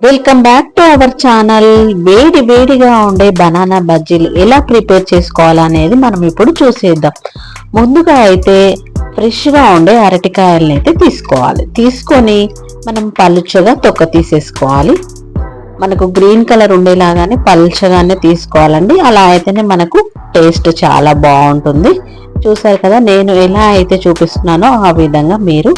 Welcome back to our channel వేడి వేడిగా ఉండే బనానా బజ్జీలు ఎలా ప్రిపేర్ చేసుకోవాలనేది మనం ఇప్పుడు చూసేద్దాం. ముందుగా అయితే ఫ్రెష్గా ఉండే అరటికాయలని అయితే తీసుకోవాలి. తీసుకొని మనం పలుచగా తొక్క తీసేసుకోవాలి. మనకు గ్రీన్ కలర్ ఉండేలాగానే పలుచగానే తీసుకోవాలండి. అలా అయితేనే మనకు టేస్ట్ చాలా బాగుంటుంది. చూసారు కదా నేను ఎలా అయితే చూపిస్తున్నానో ఆ విధంగా మీరు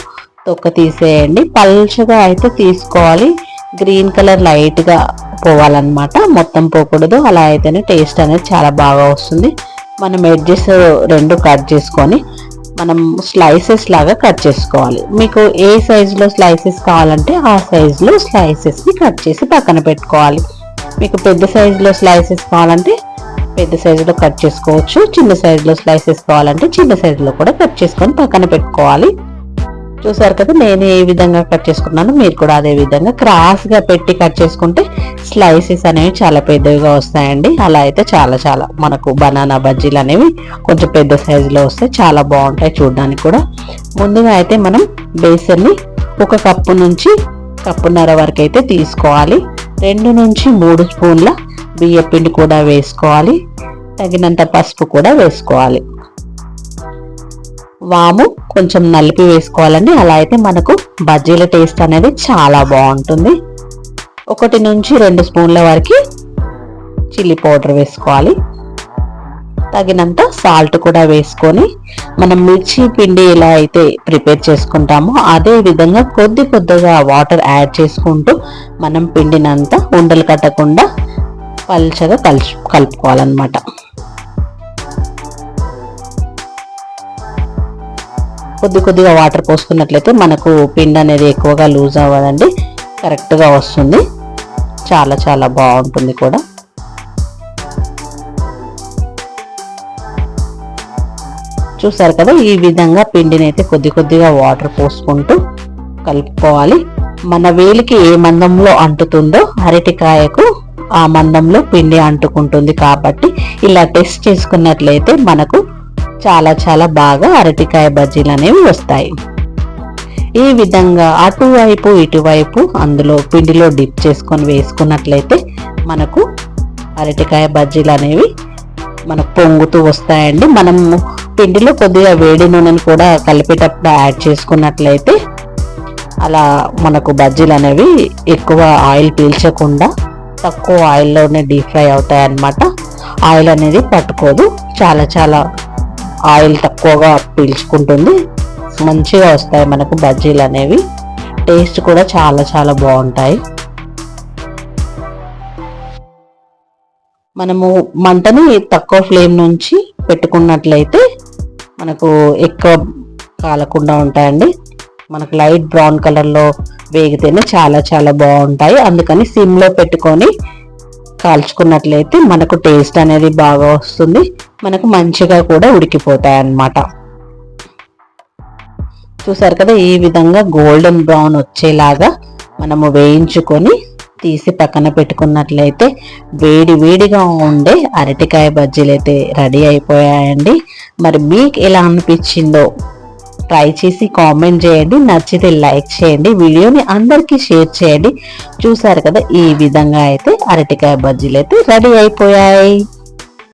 తొక్క తీసేయండి. పలుచగా అయితే తీసుకోవాలి. గ్రీన్ కలర్ లైట్గా పోవాలన్నమాట. మొత్తం పోకూడదు. అలా అయితేనే టేస్ట్ అనేది చాలా బాగా వస్తుంది. మనం ఎడ్జెస్ రెండు కట్ చేసుకొని మనం స్లైసెస్ లాగా కట్ చేసుకోవాలి. మీకు ఏ సైజులో స్లైసెస్ కావాలంటే ఆ సైజులో స్లైసెస్ని కట్ చేసి పక్కన పెట్టుకోవాలి. మీకు పెద్ద సైజులో స్లైసెస్ కావాలంటే పెద్ద సైజులో కట్ చేసుకోవచ్చు. చిన్న సైజులో స్లైసెస్ కావాలంటే చిన్న సైజులో కూడా కట్ చేసుకొని పక్కన పెట్టుకోవాలి. చూసారు కదా నేను ఏ విధంగా కట్ చేసుకున్నాను మీరు కూడా అదే విధంగా క్రాస్గా పెట్టి కట్ చేసుకుంటే స్లైసెస్ అనేవి చాలా పెద్దవిగా వస్తాయండి. అలా అయితే చాలా చాలా మనకు బనానా బజ్జీలు అనేవి కొంచెం పెద్ద సైజులో వస్తే చాలా బాగుంటాయి చూడడానికి కూడా. ముందుగా అయితే మనం బేసన్ని ఒక కప్పు నుంచి కప్పున్నర వరకు అయితే తీసుకోవాలి. రెండు నుంచి మూడు స్పూన్ల బియ్య పిండి కూడా వేసుకోవాలి. తగినంత పసుపు కూడా వేసుకోవాలి. వాము కొంచెం నలిపి వేసుకోవాలండి. అలా అయితే మనకు బజ్జీల టేస్ట్ అనేది చాలా బాగుంటుంది. ఒకటి నుంచి రెండు స్పూన్ల వరకు చిల్లీ పౌడర్ వేసుకోవాలి. తగినంత సాల్ట్ కూడా వేసుకొని మనం మిర్చి పిండి ఎలా అయితే ప్రిపేర్ చేసుకుంటామో అదే విధంగా కొద్ది కొద్దిగా వాటర్ యాడ్ చేసుకుంటూ మనం పిండినంతా ఉండలు కట్టకుండా పల్చగా కలుసు కలుపుకోవాలన్నమాట. కొద్ది కొద్దిగా వాటర్ పోసుకున్నట్లయితే మనకు పిండి అనేది ఎక్కువగా లూజ్ అవ్వదండి. కరెక్ట్గా వస్తుంది. చాలా చాలా బాగుంటుంది కూడా. చూసారు కదా ఈ విధంగా పిండిని అయితే కొద్ది కొద్దిగా వాటర్ పోసుకుంటూ కలుపుకోవాలి. మన వేలికి ఏ మందంలో అంటుతుందో అరటికాయకు ఆ మందంలో పిండి అంటుకుంటుంది కాబట్టి ఇలా టెస్ట్ చేసుకున్నట్లయితే మనకు చాలా చాలా బాగా అరటికాయ బజ్జీలు అనేవి వస్తాయి. ఈ విధంగా అటువైపు ఇటువైపు అందులో పిండిలో డిప్ చేసుకొని వేసుకున్నట్లయితే మనకు అరటికాయ బజ్జీలు అనేవి మనకు పొంగుతూ వస్తాయండి. మనం పిండిలో కొద్దిగా వేడి నూనెను కూడా కలిపేటప్పుడు యాడ్ చేసుకున్నట్లయితే అలా మనకు బజ్జీలు అనేవి ఎక్కువ ఆయిల్ పీల్చకుండా తక్కువ ఆయిల్లోనే డీప్ ఫ్రై అవుతాయి అన్నమాట ఆయిల్ అనేది పట్టుకోదు. చాలా చాలా ఆయిల్ తక్కువగా పీల్చుకుంటుంది. మంచిగా వస్తాయి మనకు బజ్జీలు అనేవి. టేస్ట్ కూడా చాలా చాలా బాగుంటాయి. మనము మంటని తక్కువ ఫ్లేమ్ నుంచి పెట్టుకున్నట్లయితే మనకు ఎక్కువ కాలకుండా ఉంటాయండి. మనకు లైట్ బ్రౌన్ కలర్లో వేగితేనే చాలా చాలా బాగుంటాయి. అందుకని సిమ్లో పెట్టుకొని కాల్చుకున్నట్లయితే మనకు టేస్ట్ అనేది బాగా వస్తుంది. మనకు మంచిగా కూడా ఉడికిపోతాయి అన్నమాట చూసారు కదా ఈ విధంగా గోల్డెన్ బ్రౌన్ వచ్చేలాగా మనము వేయించుకొని తీసి పక్కన పెట్టుకున్నట్లయితే వేడి వేడిగా ఉండే అరటికాయ బజ్జీలు అయితే రెడీ అయిపోయాయండి. మరి మీకు ఎలా అనిపించిందో ట్రై చేసి కామెంట్ చేయండి నచ్చితే లైక్ చేయండి వీడియోని అందరికీ షేర్ చేయండి. చూసారు కదా ఈ విధంగా అయితే అరటికాయ బజ్జీలు అయితే రెడీ అయిపోయాయి.